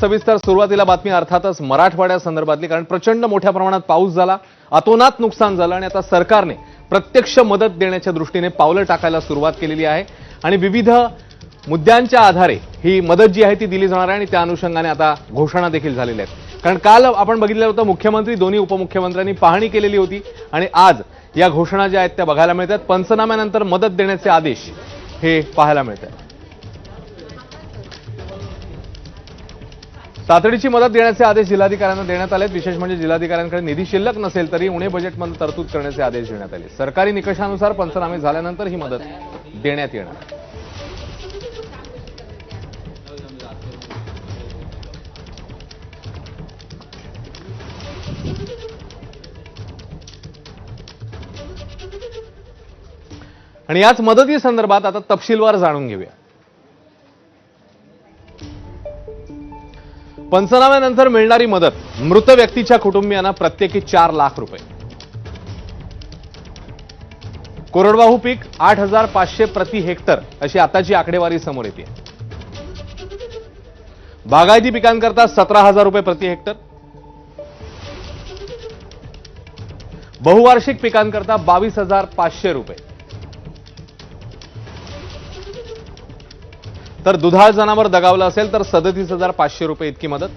सविस्तर सुरुवातीला बातमी अर्थातच मराठवाड्यासंदर्भातली कारण प्रचंड मोठ्या प्रमाणात पाऊस झाला अतोनात नुकसान झालं आणि आता सरकारने प्रत्यक्ष मदत देण्याच्या दृष्टीने पावलं टाकायला सुरुवात केलेली आहे. आणि विविध मुद्द्यांच्या आधारे ही मदत जी आहे ती दिली जाणार आहे आणि त्या अनुषंगाने आता घोषणा देखील झालेल्या आहेत. कारण काल आपण बघितलं होतं मुख्यमंत्री दोन्ही उपमुख्यमंत्र्यांनी पाहणी केलेली होती आणि आज या घोषणा ज्या आहेत त्या बघायला मिळतात. पंचनाम्यानंतर मदत देण्याचे आदेश हे पाहायला मिळत तातडीची मदत देण्याचे आदेश जिल्हाधिकाऱ्यांना देण्यात आले विशेष म्हणजे जिल्हाधिकाऱ्यांकडे निधी शिल्लक नसेल तरी उणे बजेटमध्ये तरतूद करण्याचे आदेश देण्यात आले. सरकारी निकषानुसार पंचनामे झाल्यानंतर ही मदत देण्यात येणार. आणि याच मदती संदर्भात आता तपशीलवार जाणून घेऊया. पंचनाम्यानंतर मिळणारी मदत मृत व्यक्तीच्या कुटुंबियांना प्रत्येकी चार लाख रुपये. कोरडवाहू पीक आठ हजार पाचशे प्रति हेक्टर अशी आताची आकडेवारी समोर येते. बागायती पिकांकरता सतरा हजार रुपये प्रति हेक्टर. बहुवार्षिक पिकांकरता बावीस हजार पाचशे रुपये. तर दुधाळ जनावर दगावलं असेल तर सदतीस हजार पाचशे रुपये इतकी मदत.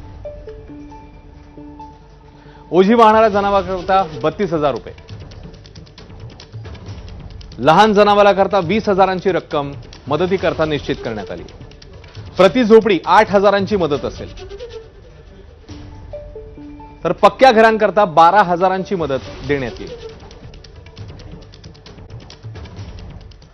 ओझी वाहणाऱ्या जनावरांकरता बत्तीस हजार रुपये. लहान जनावरांकरता वीस हजारांची रक्कम मदतीकरता निश्चित करण्यात आली. प्रति झोपडी आठ हजारांची मदत असेल. तर पक्क्या घरांकरता बारा हजारांची मदत देण्यात येईल.